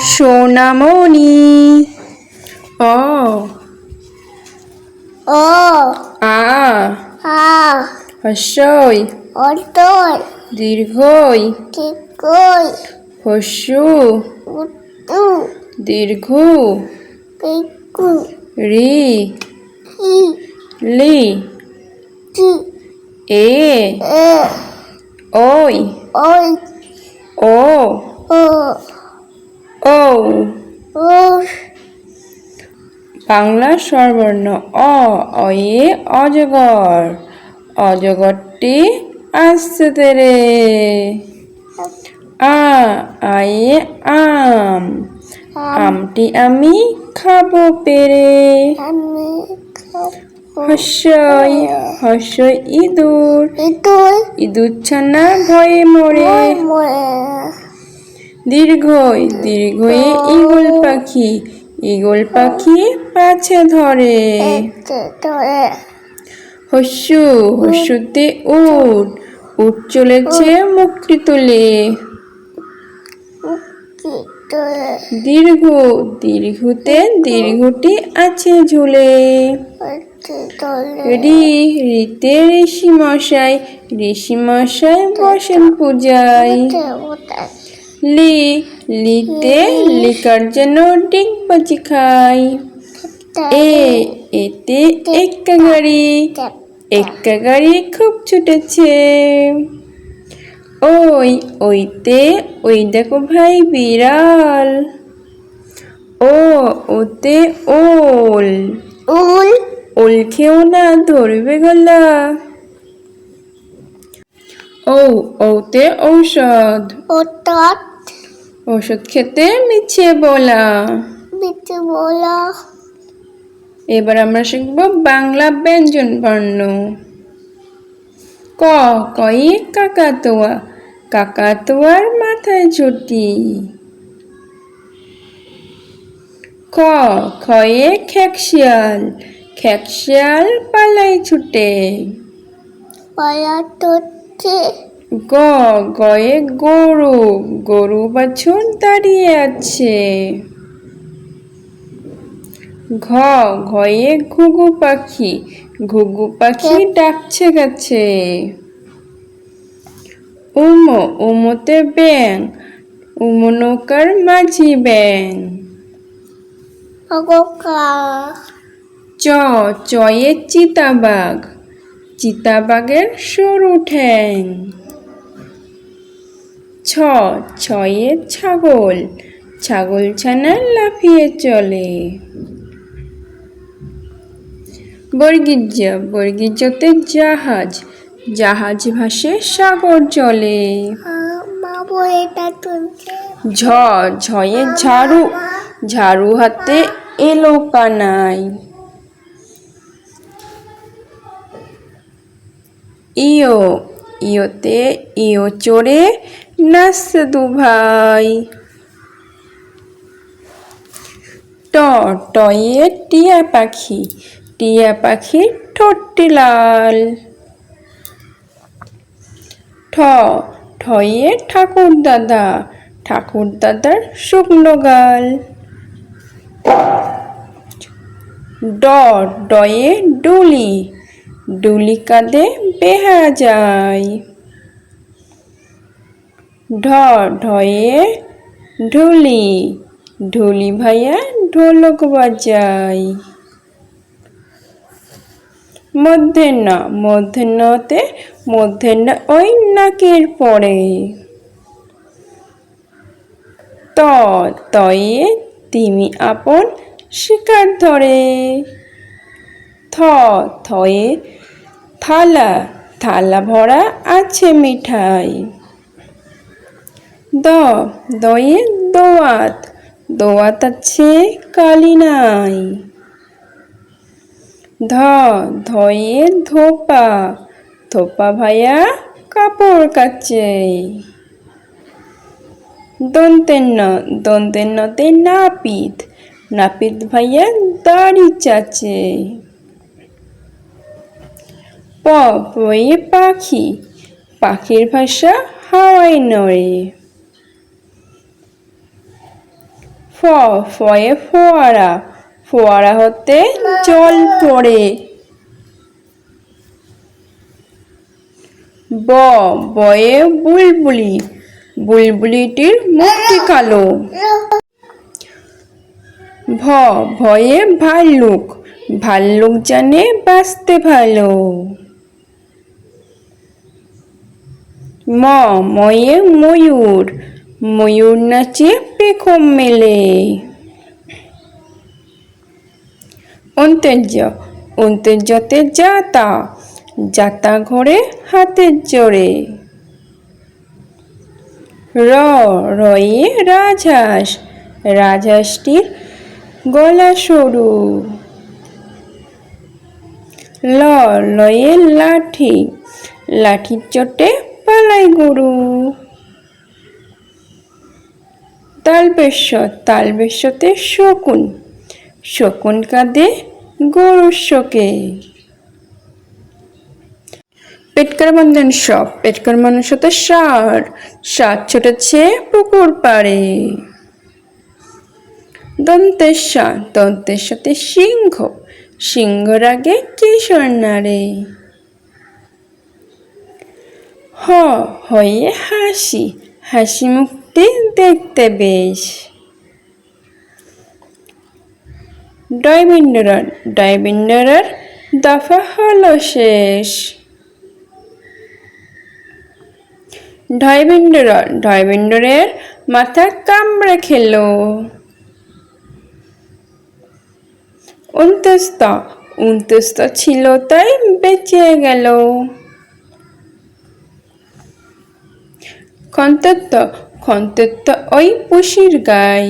সোনামণি। অ। ও আ। আ। হস্যই। অন্তর দীর্ঘই। ঠিকই। হস্যু। উত্তু। দীর্ঘু। পিকু। রি। লি। এ। ওই ওই ও ও ও ও বাংলা স্বরবর্ণ অ অয়ে অজগর অজগরটি আসছে তেরে। আ আয়ে আম। আমটি আমি খাব পেরে। আমি খাব হস্যই হস্যই ইঁদুর। ইতুই ইঁদুর ছানা ভয়ে মরে। দীর্ঘই দীর্ঘয়ে ইগল পাখি। ইগল পাখি পাছে ধরে। হস্যু হস্যুতে উট উট চলেছে মুক্তি তুলে। দীর্ঘ দীর্ঘতে দীর্ঘটি আছে ঝুলে। রি রিতে ঋষি মশাই ঋষি মশাই বসেন পূজায়। লি লিতে লিকার যেন ডিগবাজি খাই এ এতে এক্কা গাড়ি এক্কা গাড়ি খুব ছুটেছে। ওই ওইতে ওই দেখো ভাই বিড়াল। ও ওতে ওল। ওল। খেও না ধরবে গলা। ও ওতে ঔষধ। ওষুধ খেতে মিছে বলা। বিতে বলা। এবার আমরা শিখব বাংলা ব্যঞ্জন বর্ণ। ক কই কাকাতুয়া। কাকাতুয়ার মাথায় ঝুটি। খ খয়ে খেকশিয়াল খেকশিয়াল পালাই ছুটে। পায়া তোতে গ গয়ে গরু গরু বাছুর দাঁড়িয়ে আছে। ঘ ঘয়ে ঘুঘু পাখি ঘুঘু পাখি ডাকছে গেছে। উম উমতে ব্যাং উম নৌকার মাঝি ব্যাং চ চয়ে চিতাবাঘ। চিতাবাঘের সরু ঠ্যাং। ছ ছয়ে ছাগল। ছাগল ছানা লাফিয়ে চলে। বর্গিজ বর্গিজতে জাহাজ। জাহাজ ভাসে সাগর চলে ঝ ঝয়ে ঝাড়ু ঝাড়ু হাতে এলো কানাই ইয়ো, ইয়োতে ইয়ো চড়ে নাচছে দু ভাই। ট, টয়ে টিয়া পাখি, টিয়া পাখির ঠোঁটটি লাল। ঠ, ঠয়ে ঠাকুর দাদা, ঠাকুর দাদার শুকনো গাল। ড, ডয়ে ডুলি ডুলি কাঁধে বেহা যায়। ঢ, ঢয়ে ঢুলি ঢুলি ভাইয়া ঢোলক বাজায়। মধ্যাহ্ন মধ্যাহ্নতে মধ্যাহ্ন ওই নাকের পরে। ত, তয়ে তিমি আপন শিকার ধরে। থ, থয়ে থালা থালা ভরা আছে মিঠাই। দ দয়ে দোয়াত দোয়াত আছে কালি নাই। ধ ধয়ে ধোপা ধোপা ভাইয়া কাপড় কাচে। দন্তেন্ন, দন্তেন্নতে নাপিত নাপিত ভাইয়া দাড়ি চাচে। প পয়ে পাখি পাখির ভাষা হাওয়ায় নড়ে। ফ, ফয়ে ফোয়ারা। ফোয়ারা হতে জল পড়ে। ব, বয়ে বুলবুলি। বুলবুলিটির মুখটি কালো। ভ, ভয়ে ভাল্লুক। ভাল্লুক জানে বাঁচতে ভালো। ম, ময়ে ময়ূর ময়ূর নাচে পেখম মেলে। অন্তর্য, অন্তর্যতে যাতা যাতা ঘোরে হাতের জোরে। র, রয়ে রাজহাঁস, রাজহাঁসটির গলা সরু। ল, লয়ে লাঠি লাঠির চোটে পালাই, গরু। তালবেশ্য তালবেশ্যতে শকুন। শকুন কাঁদে গরুর শোকে। পেটকার বন্ধন সব, পেটকার মানুষ হতে সার। সার ছুটেছে পুকুর পাড়ে। দন্তের সাথে সিংহ। সিংহর আগে কিশোর নারে। হ হয়ে হাসি হাসি মুখটি দেখতে বেশ। ডয়বিন্ডরার ডয়বিন্ডরার দফা হলো শেষ। ডয়বিন্ডরার ডয়বিন্ডরের মাথা কামড়ে খেল। উনতেস্তা উনতেস্তা ছিল তাই বেঁচে গেল। খন্তত্ব খন্তত্ব ওই পুষির গাই।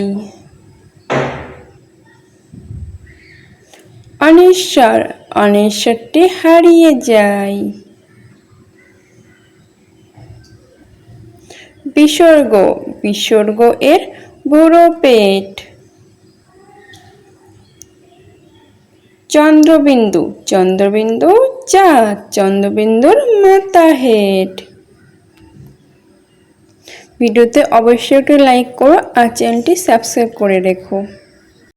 অনেশ্বর, অনেশ্বরটি হারিয়ে যায়। বিসর্গ বিসর্গ এর বুড়ো পেট। চন্দ্রবিন্দু চন্দ্রবিন্দু চাঁদ চন্দ্রবিন্দুর মাথা হেড ভিডিওতে অবশ্যই একটু লাইক করো আর চ্যানেলটি সাবস্ক্রাইব করে রেখো।